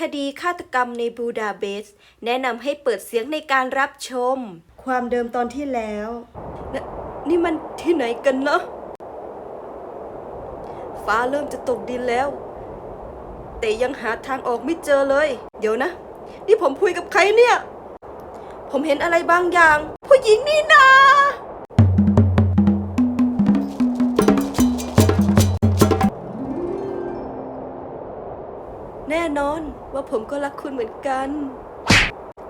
คดีฆาตกรรมในบูดาเปสต์แนะนำให้เปิดเสียงในการรับชม ความเดิมตอนที่แล้วนนี่มันที่ไหนกันนะฟ้าเริ่มจะตกดินแล้ว แต่ยังหาทางออกไม่เจอเลย เดี๋ยวนะ นี่ผมคุยกับใครเนี่ย ผมเห็นอะไรบางอย่าง ผู้หญิงนี่นาแน่นอน ว่าผมก็รักคุณเหมือนกัน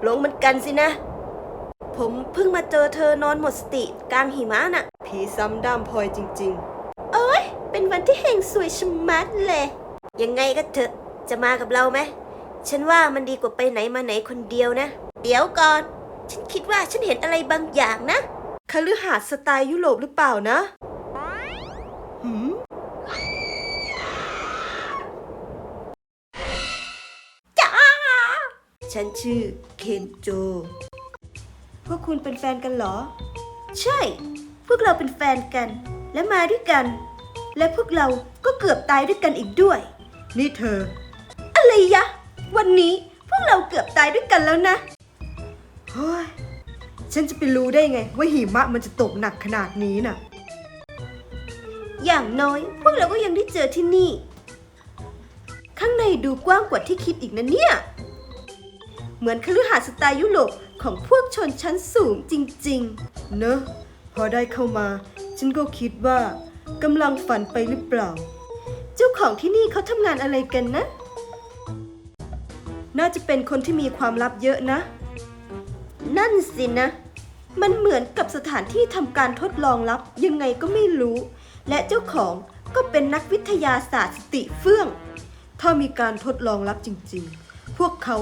หลงเหมือนกันสินะ ผมเพิ่งมาเจอเธอนอนหมดสติกลางหิมะน่ะ ผีซ้ำด้ามพลอยจริง ๆ เอ้ย เป็นวันที่เฮงสวยชะมัดเลย ยังไงก็เถอะ จะมากับเราไหม ฉันว่ามันดีกว่าไปไหนมาไหนคนเดียวนะ เดี๋ยวก่อน ฉันคิดว่าฉันเห็นอะไรบางอย่างนะคฤหาสน์สไตล์ยุโรปหรือเปล่านะ ฉันชื่อเคนโจ พวกคุณเป็นแฟนกันเหรอ ใช่ พวกเราเป็นแฟนกัน และมาด้วยกัน และพวกเราก็เกือบตายด้วยกันอีกด้วย นี่เธอ อะไรยะ วันนี้พวกเราเกือบตายด้วยกันแล้วนะเฮ้ยฉันจะไปรู้ได้ไง ว่าหิมะมันจะตกหนักขนาดนี้น่ะ อย่างน้อย พวกเราก็ยังได้เจอที่นี่ ข้างในดูกว้างกว่าที่คิดอีกนะเนี่ย เหมือนคฤหาสน์สไตล์ยุโรปของพวกชนชั้นสูงจริงๆ เนอะ พอได้เข้ามา ฉันก็คิดว่ากำลังฝันไปหรือเปล่า เจ้าของที่นี่เขาทำงานอะไรกันนะ น่าจะเป็นคนที่มีความลับเยอะนะ นั่นสินะ มันเหมือนกับสถานที่ทำการทดลองลับยังไงก็ไม่รู้ และเจ้าของก็เป็นนักวิทยาศาสตร์สติเฟื่อง ถ้ามีการทดลองลับจริงๆ พวกเขา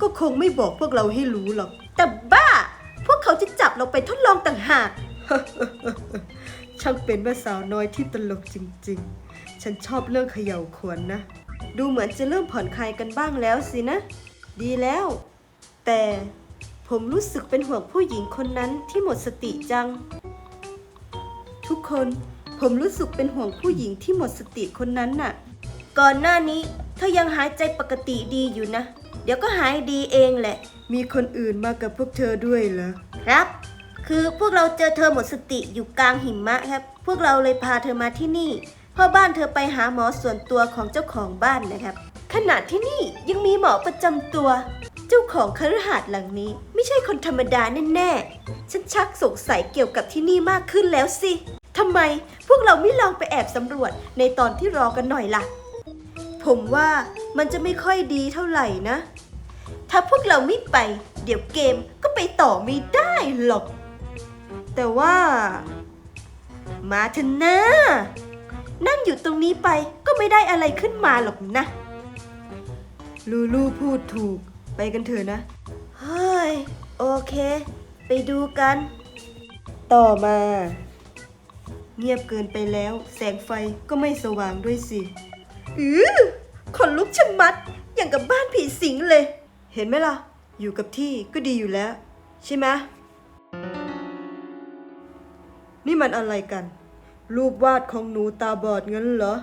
ก็คงไม่บอกพวกเราให้รู้หรอก แต่บ้า พวกเขาจะจับเราไปทดลองต่างหาก ช่างเป็นแม่สาวน้อยที่ตลกจริงๆ ฉันชอบเรื่องเขย่าขวนนะ ดูเหมือนจะเริ่มผ่อนคลายกันบ้างแล้วสินะ ดีแล้ว แต่ผมรู้สึกเป็นห่วงผู้หญิงคนนั้นที่หมดสติจัง ทุกคนผมรู้สึกเป็นห่วงผู้หญิงที่หมดสติคนนั้นน่ะ ก่อนหน้านี้เธอยังหายใจปกติดีอยู่นะ เดี๋ยวก็หายดีเองแหละ มีคนอื่นมากับพวกเธอด้วยเหรอ ครับ คือพวกเราเจอเธอหมดสติอยู่กลางหิมะครับ พวกเราเลยพาเธอมาที่นี่ เพราะบ้านเธอไปหาหมอส่วนตัวของเจ้าของบ้านนะครับ ขนาดที่นี่ยังมีหมอประจำตัว เจ้าของคฤหาสน์หลังนี้ ไม่ใช่คนธรรมดาแน่ๆ ฉันชักสงสัยเกี่ยวกับที่นี่มากขึ้นแล้วสิทำไมพวกเราไม่ลองไปแอบสำรวจในตอนที่รอกันหน่อยล่ะ ผมว่ามันจะไม่ค่อยดีเท่าไหร่นะ ถ้าพวกเราไม่ไป เดี๋ยวเกมก็ไปต่อไม่ได้หรอก แต่ว่า มาเถอะนะ นั่งอยู่ตรงนี้ไปก็ไม่ได้อะไรขึ้นมาหรอกนะ ลูลูพูดถูก ไปกันเถอะนะ เฮ้ย โอเค ไปดูกัน ต่อมา เงียบเกินไปแล้ว แสงไฟก็ไม่สว่างด้วยสิ อือขนลุกชะมัดอย่างกับบ้านผีสิงเลย เห็นไหมล่ะ อยู่กับที่ก็ดีอยู่แล้ว ใช่ไหมนี่มันอะไรกัน รูปวาดของหนูตาบอดงั้นเหรอ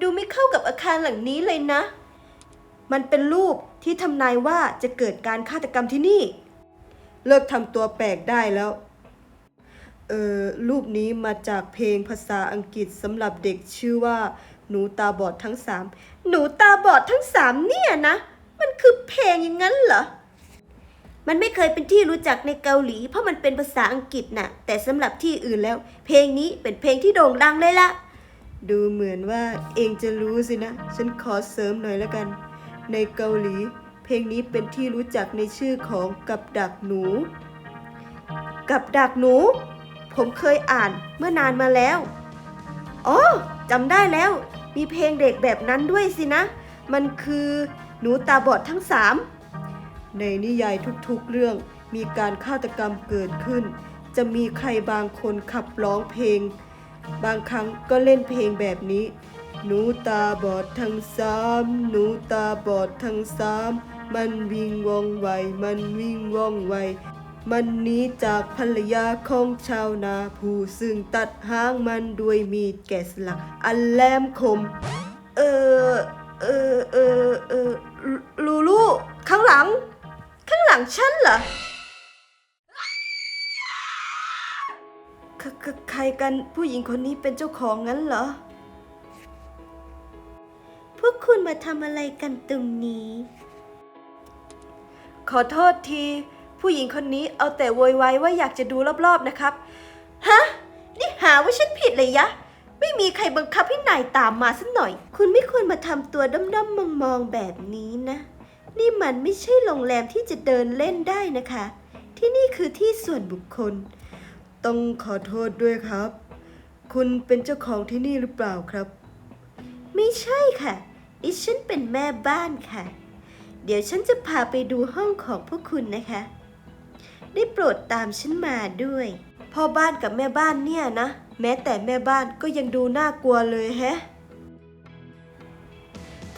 ดูไม่เข้ากับอาคารหลังนี้เลยนะ มันเป็นรูปที่ทำนายว่าจะเกิดการฆาตกรรมที่นี่ เลิกทำตัวแปลกได้แล้ว เอ่อ รูปนี้มาจากเพลงภาษาอังกฤษสำหรับเด็กชื่อว่า หนูตาบอดทั้งสาม หนูตาบอดทั้งสามเนี่ยนะ มันคือเพลงอย่างนั้นเหรอ มันไม่เคยเป็นที่รู้จักในเกาหลี เพราะมันเป็นภาษาอังกฤษน่ะ แต่สำหรับที่อื่นแล้ว เพลงนี้เป็นเพลงที่โด่งดังเลยละดูเหมือนว่าเองจะรู้สินะ ฉันขอเสริมหน่อยแล้วกัน ในเกาหลี เพลงนี้เป็นที่รู้จักในชื่อของกับดักหนู กับดักหนู ผมเคยอ่านเมื่อนานมาแล้ว อ๋อจำได้แล้ว มีเพลงเด็กแบบนั้นด้วยสินะ มันคือ หนูตาบอดทั้งสามในนิยายทุกๆเรื่องมีการฆาตกรรมเกิดขึ้น จะมีใครบางคนขับร้องเพลง บางครั้งก็เล่นเพลงแบบนี้ หนูตาบอดทั้งสามหนูตาบอดทั้งสามมันวิ่งว่องไว มันวิ่งว่องไว มันหนีจากภรรยาของชาวนาผู้ซึ่งตัดหางมันด้วยมีดแกะสลัก อันแหลมคม เออ เออ เออ เออ ลูลูเหรอใคใคใครกันผู้หญิงคนนี้เป็นเจ้าของงั้นเหรอ พวกคุณมาทำอะไรกันตรงนี้ ขอโทษที ผู้หญิงคนนี้เอาแต่โวยวายว่าอยากจะดูรอบๆนะครับ ฮะ นี่หาว่าฉันผิดเลยยะ ไม่มีใครบังคับให้นายตามมาสักหน่อย คุณไม่ควรมาทำตัวด้อมๆมองๆแบบนี้นะ นี่มันไม่ใช่โรงแรมที่จะเดินเล่นได้นะคะ ที่นี่คือที่ส่วนบุคคล ต้องขอโทษด้วยครับ คุณเป็นเจ้าของที่นี่หรือเปล่าครับ ไม่ใช่ค่ะดิฉันเป็นแม่บ้านค่ะ เดี๋ยวฉันจะพาไปดูห้องของพวกคุณนะคะ ได้โปรดตามฉันมาด้วย พ่อบ้านกับแม่บ้านเนี่ยนะ แม้แต่แม่บ้านก็ยังดูน่ากลัวเลยแฮะ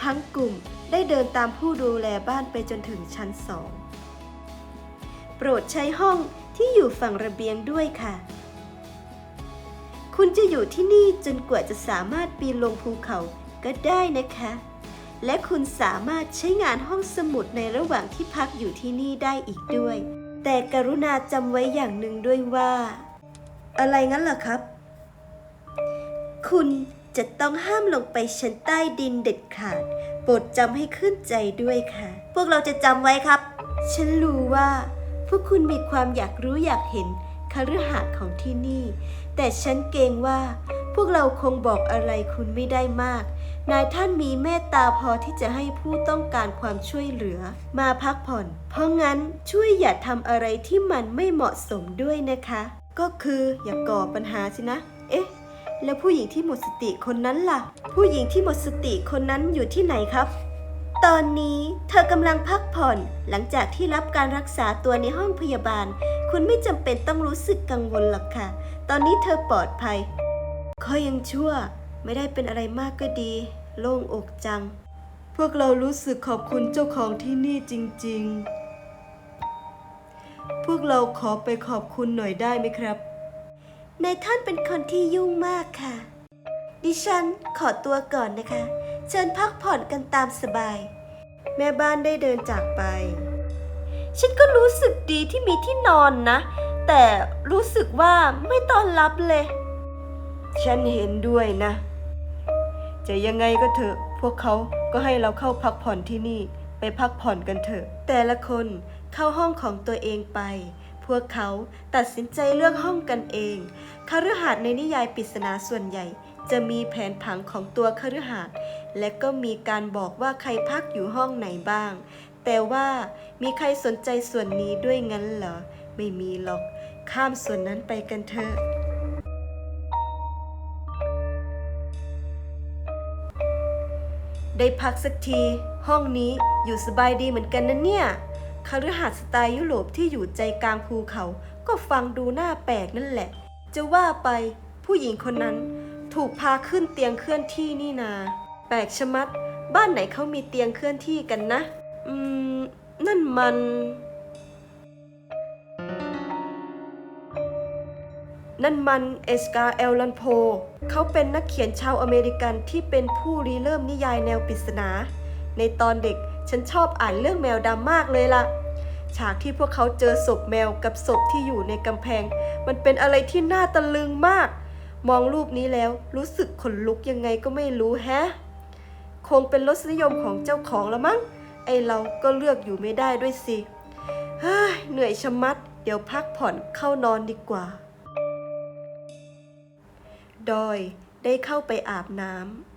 ทั้งกลุ่ม ได้เดินตามผู้ดูแลบ้านไปจนถึงชั้นสอง โปรดใช้ห้องที่อยู่ฝั่งระเบียงด้วยค่ะ คุณจะอยู่ที่นี่จนกว่าจะสามารถปีนลงภูเขาก็ได้นะคะ และคุณสามารถใช้งานห้องสมุดในระหว่างที่พักอยู่ที่นี่ได้อีกด้วย แต่กรุณาจำไว้อย่างหนึ่งด้วยว่า อะไรงั้นล่ะครับ คุณจะต้องห้ามลงไปชั้นใต้ดินเด็ดขาด โปรดจำให้ขึ้นใจด้วยค่ะ พวกเราจะจำไว้ครับ ฉันรู้ว่า พวกคุณมีความอยากรู้อยากเห็นคฤหาสน์ของที่นี่ แต่ฉันเกรงว่า พวกเราคงบอกอะไรคุณไม่ได้มาก นายท่านมีเมตตาพอที่จะให้ผู้ต้องการความช่วยเหลือ มาพักผ่อน เพราะงั้นช่วยอย่าทำอะไรที่มันไม่เหมาะสมด้วยนะคะ ก็คืออย่าก่อปัญหาสินะ เอ๊ะ แล้วผู้หญิงที่หมดสติคนนั้นล่ะ ผู้หญิงที่หมดสติคนนั้นอยู่ที่ไหนครับ ตอนนี้เธอกำลังพักผ่อน หลังจากที่รับการรักษาตัวในห้องพยาบาล คุณไม่จำเป็นต้องรู้สึกกังวลหรอกค่ะ ตอนนี้เธอปลอดภัยข้อยังชั่ว ไม่ได้เป็นอะไรมากก็ดี โล่งอกจัง พวกเรารู้สึกขอบคุณเจ้าของที่นี่จริง ๆ พวกเราขอไปขอบคุณหน่อยได้ไหมครับ นายท่านเป็นคนที่ยุ่งมากค่ะ ดิฉันขอตัวก่อนนะคะ เชิญพักผ่อนกันตามสบาย แม่บ้านได้เดินจากไป ฉันก็รู้สึกดีที่มีที่นอนนะ แต่รู้สึกว่าไม่ต้อนรับเลย ฉันเห็นด้วยนะ จะยังไงก็เถอะ พวกเขาก็ให้เราเข้าพักผ่อนที่นี่ ไปพักผ่อนกันเถอะ แต่ละคนเข้าห้องของตัวเองไป พวกเขาตัดสินใจเลือกห้องกันเองคฤหาสน์ในนิยายปริศนาส่วนใหญ่ จะมีแผนผังของตัวคฤหาสน์และก็มีการบอกว่าใครพักอยู่ห้องไหนบ้าง แต่ว่ามีใครสนใจส่วนนี้ด้วยงั้นเหรอ ไม่มีหรอก ข้ามส่วนนั้นไปกันเถอะได้พักสักที ห้องนี้อยู่สบายดีเหมือนกันนะเนี่ย คฤหาสน์สไตล์ยุโรปที่อยู่ใจกลางภูเขา ก็ฟังดูน่าแปลกนั่นแหละ จะว่าไปผู้หญิงคนนั้น ถูกพาขึ้นเตียงเคลื่อนที่นี่นา แปลกชะมัด บ้านไหนเขามีเตียงเคลื่อนที่กันนะ อืม นั่นมัน นั่นมันเอสกาเอลลันโพ เขาเป็นนักเขียนชาวอเมริกันที่เป็นผู้ริเริ่มนิยายแนวปริศนา ในตอนเด็ก ฉันชอบอ่านเรื่องแมวดำมากเลยล่ะ ฉากที่พวกเขาเจอศพแมวกับศพที่อยู่ในกำแพง มันเป็นอะไรที่น่าตะลึงมาก มองรูปนี้แล้วรู้สึกขนลุกยังไงก็ไม่รู้แฮะ คงเป็นรสนิยมของเจ้าของละมั้ง ไอเราก็เลือกอยู่ไม่ได้ด้วยสิเฮ้ยเหนื่อยชะมัด เดี๋ยวพักผ่อนเข้านอนดีกว่า ดอยได้เข้าไปอาบน้ำ